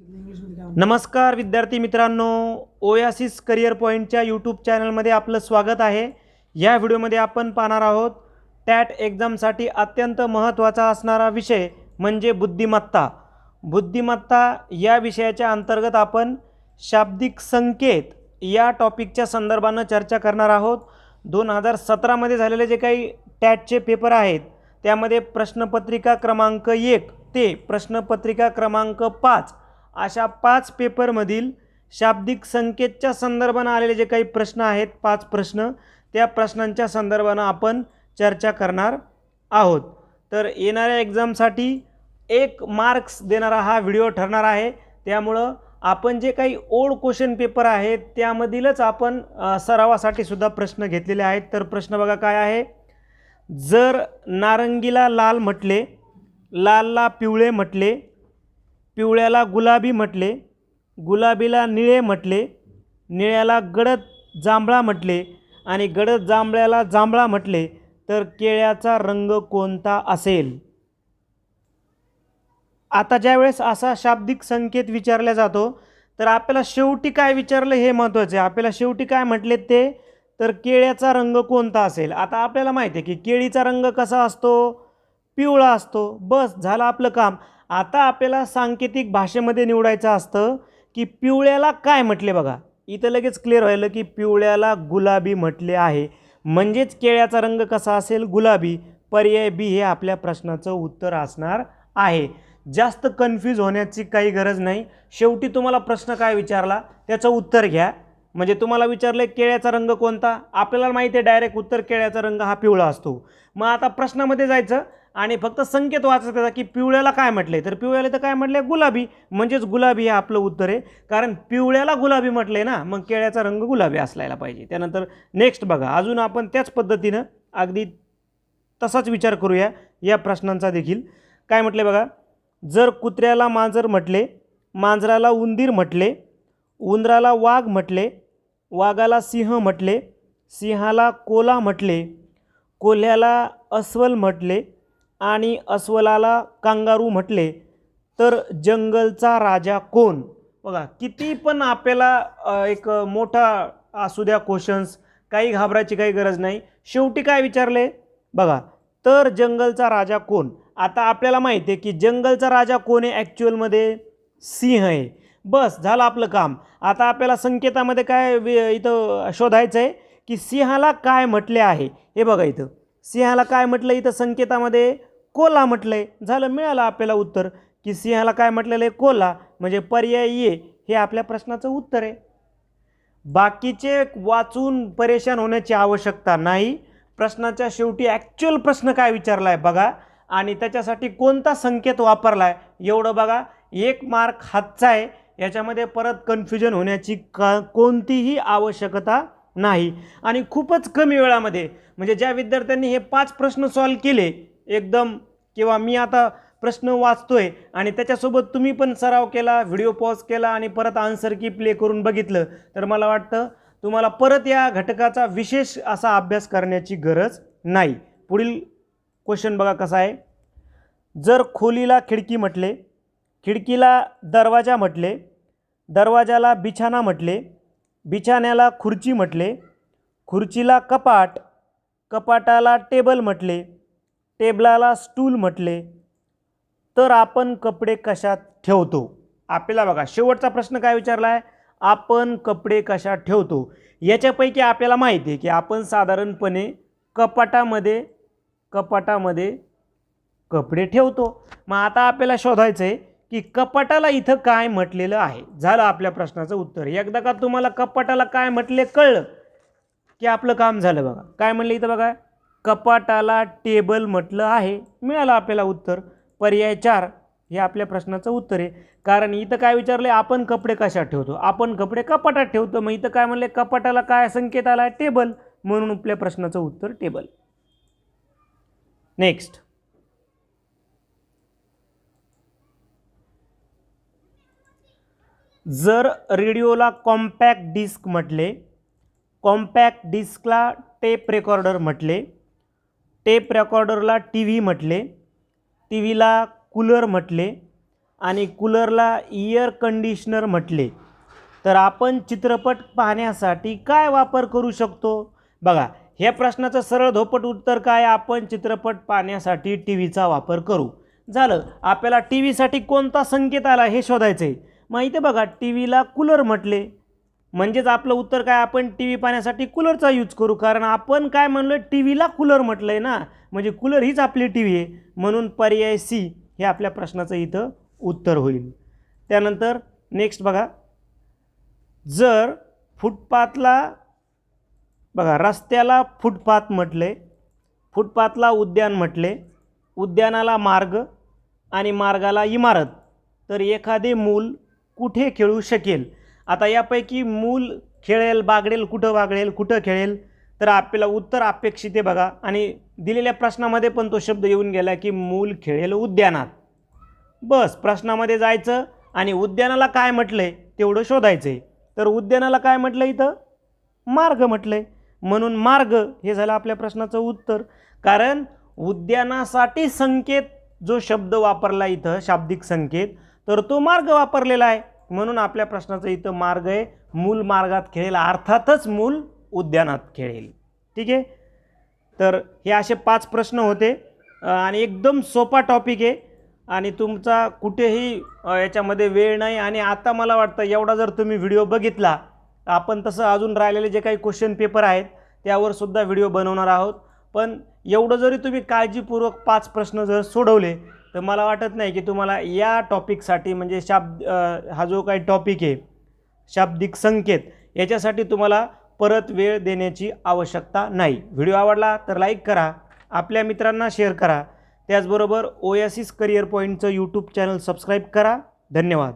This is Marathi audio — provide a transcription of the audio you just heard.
नमस्कार विद्यार्थी मित्रांनो ओयासिस करिअर पॉईंटच्या यूट्यूब चॅनलमध्ये आपलं स्वागत आहे. या व्हिडिओमध्ये आपण पाहणार आहोत टॅट एक्झामसाठी अत्यंत महत्त्वाचा असणारा विषय म्हणजे बुद्धिमत्ता. बुद्धिमत्ता या विषयाच्या अंतर्गत आपण शाब्दिक संकेत या टॉपिकच्या संदर्भानं चर्चा करणार आहोत. दोन हजार सतरामध्ये झालेले जे काही टॅटचे पेपर आहेत त्यामध्ये प्रश्नपत्रिका क्रमांक एक ते प्रश्नपत्रिका क्रमांक पाच अशा पाच पेपरमधील शाब्दिक संकेतच्या संदर्भानं आलेले जे काही प्रश्न आहेत पाच प्रश्न त्या प्रश्नांच्या संदर्भानं आपण चर्चा करणार आहोत. तर येणाऱ्या एक्झामसाठी एक मार्क्स देणारा हा व्हिडिओ ठरणार आहे. त्यामुळं आपण जे काही ओल्ड क्वेश्चन पेपर आहेत त्यामधीलच आपण सरावासाठी सुद्धा प्रश्न घेतलेले आहेत. तर प्रश्न बघा काय आहे. जर नारंगीला लाल म्हटले लालला पिवळे म्हटले पिवळ्याला गुलाबी म्हटले गुलाबीला निळे म्हटले निळ्याला गडद जांभळा म्हटले आणि गडद जांभळ्याला जांभळा म्हटले तर केळ्याचा रंग कोणता असेल? आता ज्यावेळेस असा शाब्दिक संकेत विचारला जातो तर आपल्याला शेवटी काय विचारलं हे महत्त्वाचं आहे. आपल्याला शेवटी काय म्हटले ते तर केळ्याचा रंग कोणता असेल? आता आपल्याला माहिती आहे की केळीचा रंग कसा असतो? पिवळा असतो. बस झालं आपलं काम. आता आपल्याला सांकेतिक भाषेमध्ये निवडायचं असतं की पिवळ्याला काय म्हटले बघा. इथं लगेच क्लिअर व्हायलं की पिवळ्याला गुलाबी म्हटले आहे. म्हणजेच केळ्याचा रंग कसा असेल? गुलाबी. पर्याय बी हे आपल्या प्रश्नाचं उत्तर असणार आहे. जास्त कन्फ्यूज होण्याची काही गरज नाही. शेवटी तुम्हाला प्रश्न काय विचारला? त्याचं उत्तर घ्या. म्हणजे तुम्हाला विचारलं केळ्याचा रंग कोणता? आपल्याला माहिती आहे डायरेक्ट उत्तर केळ्याचा रंग हा पिवळा असतो. मग आता प्रश्नामध्ये जायचं. आणि फक्त संकेत वाचत त्याचा की पिवळ्याला काय म्हटले तर पिवळ्याला तर काय म्हटले गुलाबी. म्हणजेच गुलाबी हे आपलं उत्तर आहे. कारण पिवळ्याला गुलाबी म्हटले ना मग केळ्याचा रंग गुलाबी असलायला पाहिजे. त्यानंतर नेक्स्ट बघा अजून आपण त्याच पद्धतीनं अगदी तसाच विचार करूया या प्रश्नांचा देखील. काय म्हटले बघा? जर कुत्र्याला मांजर म्हटले मांजराला उंदीर म्हटले उंदराला वाघ म्हटले वाघाला सिंह म्हटले सिंहाला कोला म्हटले कोल्ह्याला अस्वल म्हटले आणि अस्वलाला कांगारू म्हटले तर जंगलचा राजा कोण? बघा किती पण आपल्याला एक मोठा असू द्या क्वेश्चन्स काही घाबरायची काही गरज नाही. शेवटी काय विचारले? बघा तर जंगलचा राजा कोण? आता आपल्याला माहिती आहे की जंगलचा राजा कोण आहे ॲक्च्युअलमध्ये सिंह आहे. बस झालं आपलं काम. आता आपल्याला संकेतामध्ये काय वि- इथं शोधायचं आहे की सिंहाला काय म्हटले आहे? हे बघा इथं. सिंहाला काय म्हटलं इथं संकेतामध्ये? कोला म्हटलं आहे झालं मिळालं आपल्याला उत्तर. की सिंहाला काय म्हटलेलं आहे? कोला. म्हणजे पर्याय ये हे आपल्या प्रश्नाचं उत्तर आहे. बाकीचे वाचून परेशान होण्याची आवश्यकता नाही. प्रश्नाच्या शेवटी ॲक्च्युअल प्रश्न काय विचारला आहे बघा. आणि त्याच्यासाठी कोणता संकेत वापरला आहे एवढं बघा. एक मार्क हातचा आहे. याच्यामध्ये परत कन्फ्युजन होण्याची का कोणतीही आवश्यकता नाही. आणि खूपच कमी वेळामध्ये म्हणजे ज्या विद्यार्थ्यांनी हे पाच प्रश्न सॉल्व केले एकदम किंवा मी आता प्रश्न वाचतोय आणि त्याच्यासोबत तुम्ही पण सराव केला व्हिडिओ पॉज केला आणि परत आन्सर की प्ले करून बघितलं तर मला वाटतं तुम्हाला परत या घटकाचा विशेष असा अभ्यास करण्याची गरज नाही. पुढील क्वेश्चन बघा कसा आहे. जर खोलीला खिडकी म्हटले खिडकीला दरवाजा म्हटले दरवाजाला बिछाना म्हटले बिछाण्याला खुर्ची म्हटले खुर्चीला कपाट कपाटाला टेबल म्हटले टेबलाला स्टूल म्हटले तर आपण कपडे कशात ठेवतो? आपल्याला बघा शेवटचा प्रश्न काय विचारला आहे आपण कपडे कशात ठेवतो? याच्यापैकी आपल्याला माहिती आहे की आपण साधारणपणे कपाटामध्ये कपाटामध्ये कपडे ठेवतो. मग आता आपल्याला शोधायचं आहे की कपाटाला इथं काय म्हटलेलं आहे? झालं आपल्या प्रश्नाचं उत्तर. एकदा का तुम्हाला कपाटाला काय म्हटले कळलं? की आपलं काम झालं बघा. काय म्हणलं इथं बघा? कपाटाला टेबल म्हटलं आहे. मिळालं आपल्याला उत्तर. पर्याय चार. हे आपल्या प्रश्नाचं उत्तर आहे. कारण इथं काय विचारलं आपण कपडे कशात ठेवतो? आपण कपडे कपाटात ठेवतो. मग इथं काय म्हणले? कपाटाला काय संकेत आला? आहे टेबल म्हणून आपल्या प्रश्नाचं उत्तर टेबल नेक्स्ट जर रेडिओला कॉम्पॅक्ट डिस्क म्हटले कॉम्पॅक्ट डिस्कला टेप रेकॉर्डर म्हटले टेप रेकॉर्डरला टी व्ही म्हटले टी व्हीला कूलर म्हटले आणि कूलरला इयर कंडिशनर म्हटले. तर आपण चित्रपट पाहण्यासाठी काय वापर करू शकतो? बघा ह्या प्रश्नाचं सरळ धोपट उत्तर काय? आपण चित्रपट पाहण्यासाठी टी व्हीचा वापर करू. झालं. आपल्याला टी व्हीसाठी कोणता संकेत आला हे शोधायचं आहे माहिती बघा टी व्हीला कूलर म्हटले. म्हणजेच आपलं उत्तर काय आपण टी व्ही पाहण्यासाठी कूलरचा यूज करू. कारण आपण काय म्हणलो आहे टी व्हीला कूलर म्हटलं आहे ना. म्हणजे कूलर हीच आपली टी व्ही आहे. म्हणून पर्याय सी हे आपल्या प्रश्नाचं इथं उत्तर होईल. त्यानंतर नेक्स्ट बघा. जर फुटपाथला बघा रस्त्याला फुटपाथ म्हटले फुटपाथला उद्यान म्हटले उद्यानाला मार्ग आणि मार्गाला इमारत तर एखादे मूल कुठे खेळू शकेल? आता यापैकी मूल खेळेल बागडेल कुठं बागडेल कुठं खेळेल? तर आपल्याला उत्तर अपेक्षित आहे बघा. आणि दिलेल्या प्रश्नामध्ये पण तो शब्द येऊन गेला की मूल खेळेल उद्यानात. बस प्रश्नामध्ये जायचं आणि उद्यानाला काय म्हटलं आहे तेवढं शोधायचं आहे तर उद्यानाला काय म्हटलं इथं? मार्ग म्हटलं आहे म्हणून मार्ग हे झालं आपल्या प्रश्नाचं उत्तर. कारण उद्यानासाठी संकेत जो शब्द वापरला इथं शाब्दिक संकेत तर तो मार्ग वापरलेला आहे. म्हणून आपल्या प्रश्नाचं इथं मार्ग आहे. मूल मार्गात खेळेल अर्थातच मूल उद्यानात खेळेल. ठीक आहे? तर हे असे पाच प्रश्न होते. आणि एकदम सोपा टॉपिक आहे. आणि तुमचा कुठेही याच्यामध्ये वेळ नाही. आणि आता मला वाटतं एवढा जर तुम्ही व्हिडिओ बघितला आपण तसं अजून राहिलेले जे काही क्वेश्चन पेपर आहेत त्यावर सुद्धा व्हिडिओ बनवणार आहोत. पण एवढं जरी तुम्ही काळजीपूर्वक पाच प्रश्न जर सोडवले तर मला वाटत नाही की तुम्हाला या टॉपिकसाठी म्हणजे शाब्द हा जो काही टॉपिक आहे शाब्दिक संकेत याच्यासाठी तुम्हाला परत वेळ देण्याची आवश्यकता नाही. व्हिडिओ आवडला तर लाईक करा आपल्या मित्रांना शेअर करा. त्याचबरोबर ओयासिस करिअर पॉईंटचं यूट्यूब चॅनल सबस्क्राईब करा. धन्यवाद.